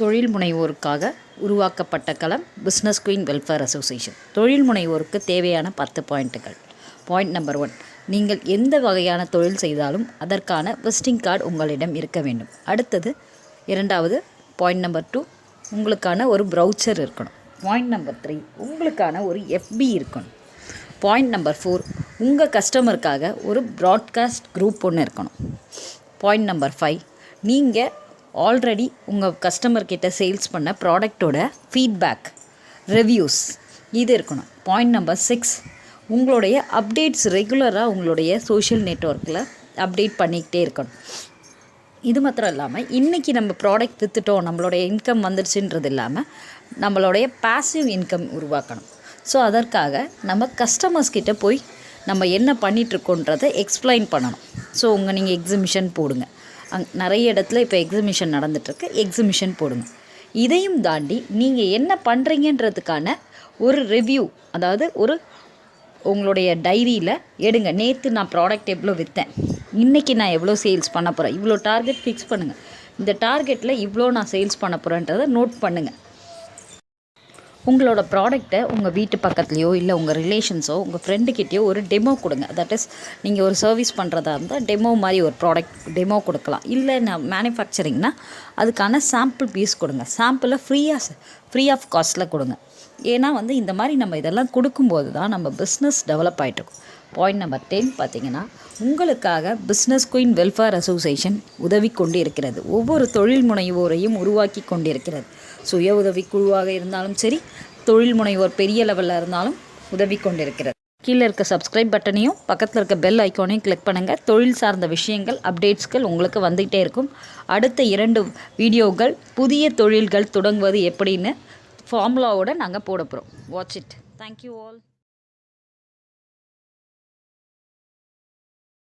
தொழில் முனைவோருக்காக உருவாக்கப்பட்ட களம் பிஸ்னஸ் குயின் வெல்ஃபேர் அசோசியேஷன் தொழில் முனைவோருக்கு தேவையான பத்து பாயிண்ட்டுகள். பாயிண்ட் நம்பர் ஒன் நீங்கள் எந்த வகையான தொழில் செய்தாலும் அதற்கான விசிட்டிங் கார்டு உங்களிடம் இருக்க வேண்டும். அடுத்தது இரண்டாவது பாயிண்ட் நம்பர் டூ உங்களுக்கான ஒரு ப்ரௌச்சர் இருக்கணும். பாயிண்ட் நம்பர் த்ரீ உங்களுக்கான ஒரு எஃபி இருக்கணும். பாயிண்ட் நம்பர் ஃபோர் உங்கள் கஸ்டமருக்காக ஒரு ப்ராட்காஸ்ட் குரூப் ஒன்று இருக்கணும். பாயிண்ட் நம்பர் ஃபைவ் நீங்கள் ஆல்ரெடி உங்கள் கஸ்டமர்கிட்ட சேல்ஸ் பண்ண ப்ராடக்டோட ஃபீட்பேக் ரிவ்யூஸ் இது இருக்கணும். பாயிண்ட் நம்பர் சிக்ஸ் உங்களுடைய அப்டேட்ஸ் ரெகுலராக உங்களுடைய சோஷியல் நெட்ஒர்க்கில் அப்டேட் பண்ணிக்கிட்டே இருக்கணும். இது மாத்திரம் இல்லாமல் இன்றைக்கி நம்ம ப்ராடக்ட் விற்றுட்டோம் நம்மளுடைய இன்கம் வந்துடுச்சுன்றது இல்லாமல் நம்மளுடைய பாசிவ் இன்கம் உருவாக்கணும். ஸோ அதற்காக நம்ம கஸ்டமர்ஸ் கிட்ட போய் நம்ம என்ன பண்ணிகிட்ருக்கோன்றதை எக்ஸ்பிளைன் பண்ணணும். ஸோ உங்கள் நீங்கள் எக்ஸிபிஷன் போடுங்க. அங் நிறைய இடத்துல இப்போ எக்ஸிபிஷன் நடந்துகிட்ருக்கு எக்ஸிபிஷன் போடுங்க. இதையும் தாண்டி நீங்கள் என்ன பண்ணுறீங்கன்றதுக்கான ஒரு ரிவ்யூ அதாவது ஒரு உங்களுடைய டைரியில் எடுங்க. நேற்று நான் ப்ராடக்ட் எவ்வளோ விற்றேன் இன்றைக்கி நான் எவ்வளோ சேல்ஸ் பண்ண போகிறேன் இவ்வளோ டார்கெட் ஃபிக்ஸ் பண்ணுங்கள் இந்த டார்கெட்டில் இவ்வளோ நான் சேல்ஸ் பண்ண போகிறேன்றதை நோட் பண்ணுங்கள் உங்களோட ப்ராடக்ட்டை உங்கள் வீட்டு பக்கத்துலேயோ இல்லை உங்கள் ரிலேஷன்ஸோ உங்கள் ஃப்ரெண்டுக்கிட்டேயோ ஒரு டெமோ கொடுங்க. தட் இஸ் நீங்கள் ஒரு சர்வீஸ் பண்ணுறதா இருந்தால் டெமோ மாதிரி ஒரு ப்ராடக்ட் டெமோ கொடுக்கலாம். இல்லை நான் மேனுஃபேக்சரிங்னா அதுக்கான சாம்பிள் பீஸ் கொடுங்க. சாம்பிளை ஃப்ரீயாக ஃப்ரீ ஆஃப் காஸ்ட்டில் கொடுங்க. ஏன்னா வந்து இந்த மாதிரி நம்ம இதெல்லாம் கொடுக்கும்போது தான் நம்ம பிஸ்னஸ் டெவலப் ஆகிட்டுருக்கும் பாயிண்ட் நம்பர் டென் பார்த்தீங்கன்னா உங்களுக்காக பிஸ்னஸ் குயின் வெல்ஃபேர் அசோசியேஷன் உதவி கொண்டு இருக்கிறது ஒவ்வொரு தொழில் முனைவோரையும் உருவாக்கி கொண்டிருக்கிறது. சுய உதவி குழுவாக இருந்தாலும் சரி தொழில் முனைவோர் பெரிய லெவலில் இருந்தாலும் உதவி கொண்டிருக்கிறது. கீழே இருக்க சப்ஸ்கிரைப் பட்டனையும் பக்கத்தில் இருக்க பெல் ஐக்கானையும் கிளிக் பண்ணுங்கள் தொழில் சார்ந்த விஷயங்கள் அப்டேட்ஸ்கள் உங்களுக்கு வந்துகிட்டே இருக்கும். அடுத்த இரண்டு வீடியோக்கள் புதிய தொழில்கள் தொடங்குவது எப்படின்னு ஃபார்முலாவோடு நாங்கள் போட போகிறோம் வாட்ச் இட் தேங்க்யூ ஆல்